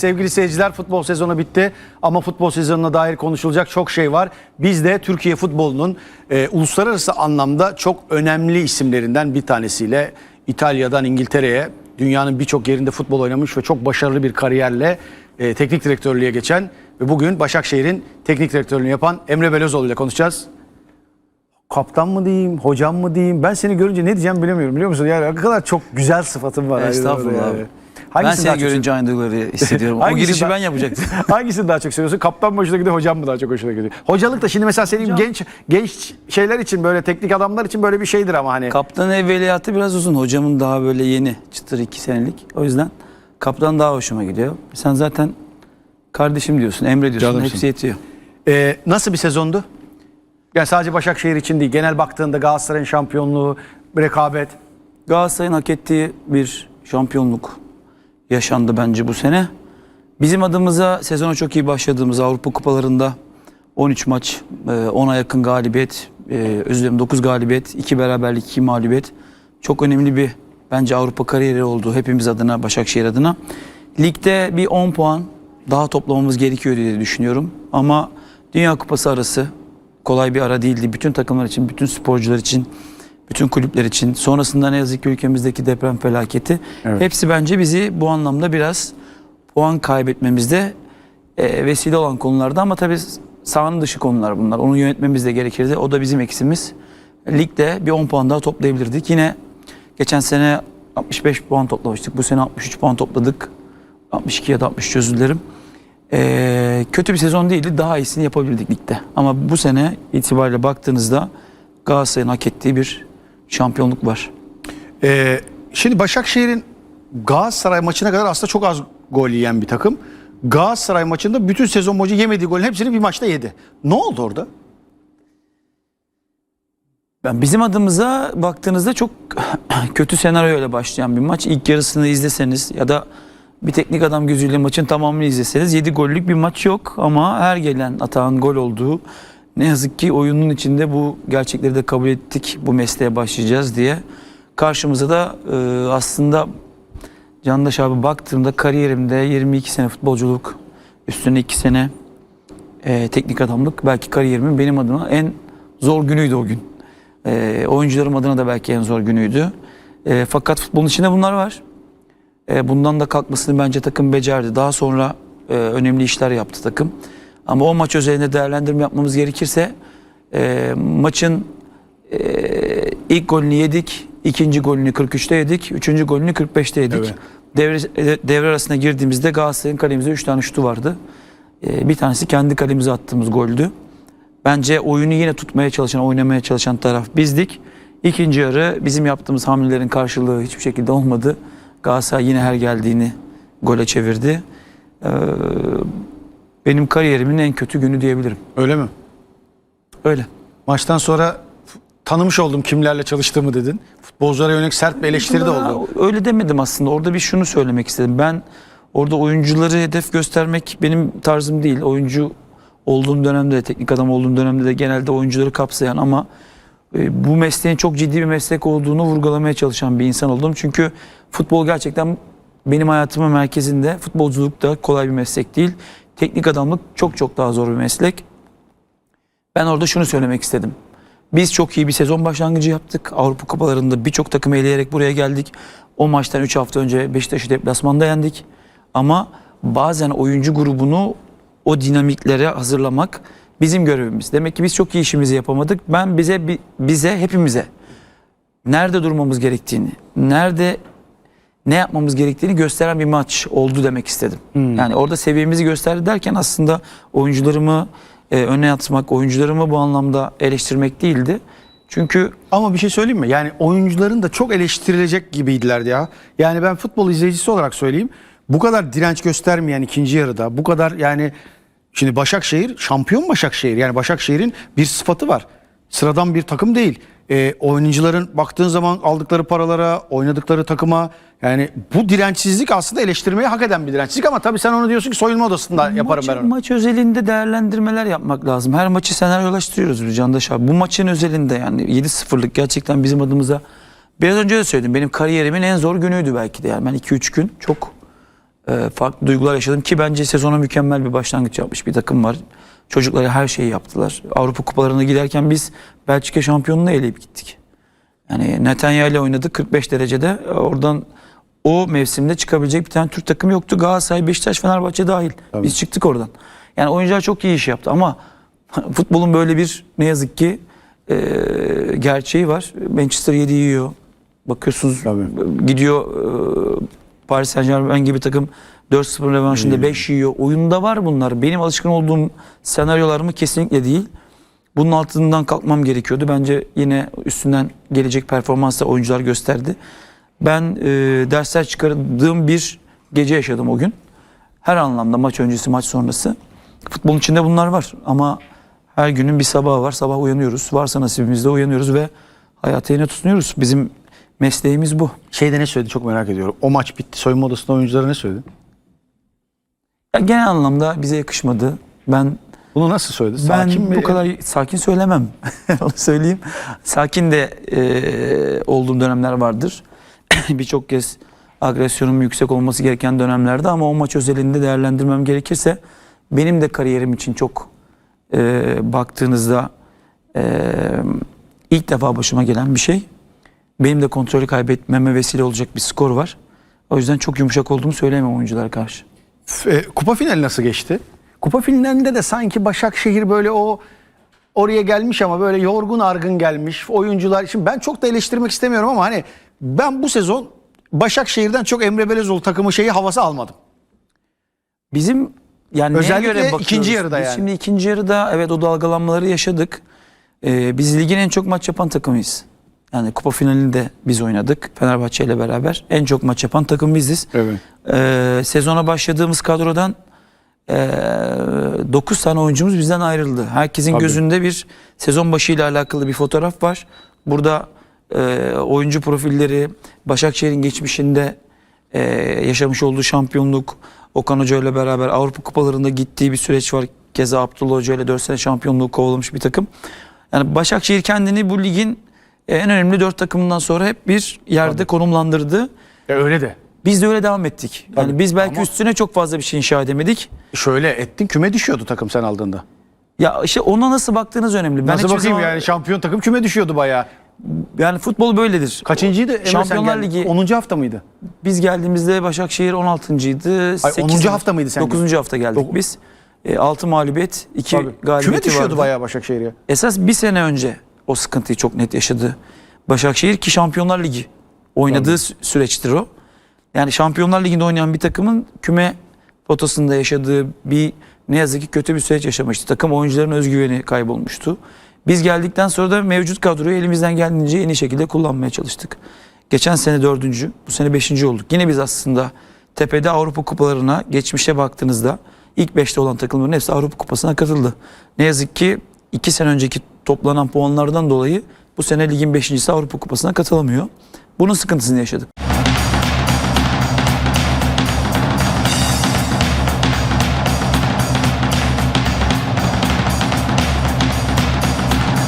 Sevgili seyirciler futbol sezonu bitti ama futbol sezonuna dair konuşulacak çok şey var. Biz de Türkiye futbolunun e, uluslararası anlamda çok önemli isimlerinden bir tanesiyle İtalya'dan İngiltere'ye dünyanın birçok yerinde futbol oynamış ve çok başarılı bir kariyerle e, teknik direktörlüğe geçen ve bugün Başakşehir'in teknik direktörlüğünü yapan Emre Belözoğlu ile konuşacağız. Kaptan mı diyeyim, hocam mı diyeyim? Ben seni görünce ne diyeceğim bilemiyorum biliyor musun? Yani ne kadar çok güzel sıfatın var. Estağfurullah Yani. Hangisini ben daha seni çok görünce aynı duyguları hissediyorum. o girişi daha- ben yapacaktım. Hangisini daha çok seviyorsun? Kaptan mı hoşuna gidiyor, hocam mı daha çok hoşuna gidiyor? Hocalık da şimdi mesela senin genç genç şeyler için böyle teknik adamlar için böyle bir şeydir ama hani. Kaptan evveliyatı biraz uzun. Hocamın daha böyle yeni. Çıtır iki senelik. O yüzden kaptan daha hoşuma gidiyor. Sen zaten kardeşim diyorsun, Emre diyorsun. Canımsın. Hepsi yetiyor. Ee, nasıl bir sezondu? Yani sadece Başakşehir için değil. Genel baktığında Galatasaray'ın şampiyonluğu, rekabet. Galatasaray'ın hak ettiği bir şampiyonluk yaşandı bence bu sene. Bizim adımıza sezona çok iyi başladığımız Avrupa kupalarında 13 maç, e, 10'a yakın galibiyet, e, özür dilerim 9 galibiyet, 2 beraberlik, 2 mağlubiyet. Çok önemli bir bence Avrupa kariyeri oldu hepimiz adına, Başakşehir adına. Ligde bir 10 puan daha toplamamız gerekiyor diye düşünüyorum. Ama Dünya Kupası arası kolay bir ara değildi. Bütün takımlar için, bütün sporcular için, bütün kulüpler için. Sonrasında ne yazık ki ülkemizdeki deprem felaketi. Evet. Hepsi bence bizi bu anlamda biraz puan kaybetmemizde e, vesile olan konularda ama tabii sahanın dışı konular bunlar. Onu yönetmemiz de gerekirdi. O da bizim eksimiz. Ligde bir 10 puan daha toplayabilirdik. Yine geçen sene 65 puan toplamıştık. Bu sene 63 puan topladık. 62 ya da 63 özür dilerim. E, kötü bir sezon değildi. Daha iyisini yapabildik ligde. Ama bu sene itibariyle baktığınızda Galatasaray'ın hak ettiği bir şampiyonluk var. Ee, şimdi Başakşehir'in Galatasaray maçına kadar aslında çok az gol yiyen bir takım. Galatasaray maçında bütün sezon boyunca yemediği golün hepsini bir maçta yedi. Ne oldu orada? Ben bizim adımıza baktığınızda çok kötü senaryoyla başlayan bir maç. İlk yarısını izleseniz ya da bir teknik adam gözüyle maçın tamamını izleseniz 7 gollük bir maç yok ama her gelen atağın gol olduğu ne yazık ki oyunun içinde bu gerçekleri de kabul ettik bu mesleğe başlayacağız diye. Karşımıza da e, aslında Candaş abi baktığımda kariyerimde 22 sene futbolculuk üstüne 2 sene e, teknik adamlık belki kariyerimin benim adıma en zor günüydü o gün. E, oyuncularım adına da belki en zor günüydü. E, fakat futbolun içinde bunlar var. E, bundan da kalkmasını bence takım becerdi. Daha sonra e, önemli işler yaptı takım. Ama o maç özelinde değerlendirme yapmamız gerekirse e, maçın e, ilk golünü yedik, ikinci golünü 43'te yedik, üçüncü golünü 45'te yedik. Evet. Devre, e, devre arasına girdiğimizde Galatasaray'ın kalemize 3 tane şutu vardı. E, bir tanesi kendi kalemize attığımız goldü. Bence oyunu yine tutmaya çalışan, oynamaya çalışan taraf bizdik. İkinci yarı bizim yaptığımız hamlelerin karşılığı hiçbir şekilde olmadı. Galatasaray yine her geldiğini gole çevirdi. Ee, benim kariyerimin en kötü günü diyebilirim. Öyle mi? Öyle. Maçtan sonra tanımış oldum kimlerle çalıştığımı dedin. Futbolculara yönelik sert bir eleştiri de oldu. Öyle demedim aslında. Orada bir şunu söylemek istedim. Ben orada oyuncuları hedef göstermek benim tarzım değil. Oyuncu olduğum dönemde de, teknik adam olduğum dönemde de genelde oyuncuları kapsayan ama e, bu mesleğin çok ciddi bir meslek olduğunu vurgulamaya çalışan bir insan oldum. Çünkü futbol gerçekten benim hayatımın merkezinde. Futbolculuk da kolay bir meslek değil. Teknik adamlık çok çok daha zor bir meslek. Ben orada şunu söylemek istedim. Biz çok iyi bir sezon başlangıcı yaptık. Avrupa Kupalarında birçok takımı eleyerek buraya geldik. O maçtan 3 hafta önce Beşiktaş'ı deplasmanda yendik. Ama bazen oyuncu grubunu o dinamiklere hazırlamak bizim görevimiz. Demek ki biz çok iyi işimizi yapamadık. Ben bize bi- bize hepimize nerede durmamız gerektiğini, nerede ne yapmamız gerektiğini gösteren bir maç oldu demek istedim. Yani orada seviyemizi gösterdi derken aslında oyuncularımı e, öne atmak, oyuncularımı bu anlamda eleştirmek değildi. Çünkü Ama bir şey söyleyeyim mi? Yani oyuncuların da çok eleştirilecek gibiydiler ya. Yani ben futbol izleyicisi olarak söyleyeyim. Bu kadar direnç göstermeyen ikinci yarıda, bu kadar yani şimdi Başakşehir şampiyon Başakşehir. Yani Başakşehir'in bir sıfatı var. Sıradan bir takım değil. Ee, oyuncuların baktığın zaman aldıkları paralara, oynadıkları takıma yani bu dirençsizlik aslında eleştirmeyi hak eden bir dirençsizlik ama tabii sen onu diyorsun ki soyunma odasında yaparım maç, ben onu. maç özelinde değerlendirmeler yapmak lazım. Her maçı senaryolaştırıyoruz biz Candaş abi. Bu maçın özelinde yani 7-0'lık gerçekten bizim adımıza biraz önce de söyledim. Benim kariyerimin en zor günüydü belki de. Yani ben 2-3 gün çok e, farklı duygular yaşadım ki bence sezona mükemmel bir başlangıç yapmış bir takım var. Çocukları her şeyi yaptılar. Avrupa kupalarına giderken biz Belçika şampiyonluğunu eleyip gittik. Yani Netanyahu ile oynadık 45 derecede. Oradan o mevsimde çıkabilecek bir tane Türk takımı yoktu. Galatasaray, Beşiktaş, Fenerbahçe dahil. Biz çıktık oradan. Yani oyuncular çok iyi iş yaptı ama futbolun böyle bir ne yazık ki e, gerçeği var. Manchester 7 yiyor. Bakıyorsunuz Tabii. gidiyor e, Paris Saint Germain gibi takım 4-0 revanşında 5 yiyor. Oyunda var bunlar. Benim alışkın olduğum senaryolar mı kesinlikle değil. Bunun altından kalkmam gerekiyordu. Bence yine üstünden gelecek performansla oyuncular gösterdi. Ben e, dersler çıkardığım bir gece yaşadım o gün. Her anlamda maç öncesi, maç sonrası. Futbolun içinde bunlar var ama her günün bir sabahı var. Sabah uyanıyoruz. Varsa nasibimizde uyanıyoruz ve hayata yine tutunuyoruz. Bizim mesleğimiz bu. Şeyde ne söyledi çok merak ediyorum. O maç bitti. Soyunma odasında oyunculara ne söyledi? Ya genel anlamda bize yakışmadı. Ben Bunu nasıl söyledi? ben Sakin bu mi? kadar sakin söylemem. Onu söyleyeyim. Sakin de e, olduğum dönemler vardır. Birçok kez agresyonum yüksek olması gereken dönemlerde ama o maç özelinde değerlendirmem gerekirse benim de kariyerim için çok e, baktığınızda e, ilk defa başıma gelen bir şey. Benim de kontrolü kaybetmeme vesile olacak bir skor var. O yüzden çok yumuşak olduğumu söyleyemem oyunculara karşı. E, kupa finali nasıl geçti? Kupa finalinde de sanki Başakşehir böyle o oraya gelmiş ama böyle yorgun argın gelmiş. Oyuncular şimdi ben çok da eleştirmek istemiyorum ama hani ben bu sezon Başakşehir'den çok Emre Belezoğlu takımı şeyi havası almadım. Bizim yani neye Özellikle göre bakıyoruz? ikinci yarıda Biz yani. Şimdi ikinci yarıda evet o dalgalanmaları yaşadık. Ee, biz ligin en çok maç yapan takımıyız. Yani kupa finalinde biz oynadık Fenerbahçe ile beraber. En çok maç yapan takım biziz. Evet. Ee, sezona başladığımız kadrodan 9 tane oyuncumuz bizden ayrıldı. Herkesin Tabii. gözünde bir sezon başıyla alakalı bir fotoğraf var. Burada e, oyuncu profilleri, Başakşehir'in geçmişinde e, yaşamış olduğu şampiyonluk, Okan Hoca ile beraber Avrupa kupalarında gittiği bir süreç var. Keza Abdullah Hoca ile 4 sene şampiyonluğu kovalamış bir takım. Yani Başakşehir kendini bu ligin en önemli 4 takımından sonra hep bir yerde konumlandırdı. E, öyle de. Biz de öyle devam ettik. Yani Tabii. biz belki Ama- üstüne çok fazla bir şey inşa edemedik. Şöyle ettin küme düşüyordu takım sen aldığında. Ya işte ona nasıl baktığınız önemli. Ben Nasıl hiçbir bakayım zaman- yani şampiyon takım küme düşüyordu bayağı. Yani futbol böyledir. Kaçıncıydı? Emre sen Şampiyonlar geldin? Ligi 10. hafta mıydı? biz geldiğimizde Başakşehir 16.ydı. Ay, 10. hafta mıydı sen 9. hafta geldik Dok- biz. 6 mağlubiyet, 2 Tabii. galibiyeti Küme düşüyordu vardı. bayağı Başakşehir'e. Esas bir sene önce o sıkıntıyı çok net yaşadı. Başakşehir ki Şampiyonlar Ligi oynadığı sü- süreçtir o. Yani Şampiyonlar Ligi'nde oynayan bir takımın küme potasında yaşadığı bir ne yazık ki kötü bir süreç yaşamıştı. Takım oyuncuların özgüveni kaybolmuştu. Biz geldikten sonra da mevcut kadroyu elimizden geldiğince en iyi şekilde kullanmaya çalıştık. Geçen sene dördüncü, bu sene beşinci olduk. Yine biz aslında tepede Avrupa kupalarına geçmişe baktığınızda ilk beşte olan takımların hepsi Avrupa kupasına katıldı. Ne yazık ki iki sene önceki toplanan puanlardan dolayı bu sene ligin beşincisi Avrupa kupasına katılamıyor. Bunun sıkıntısını yaşadık.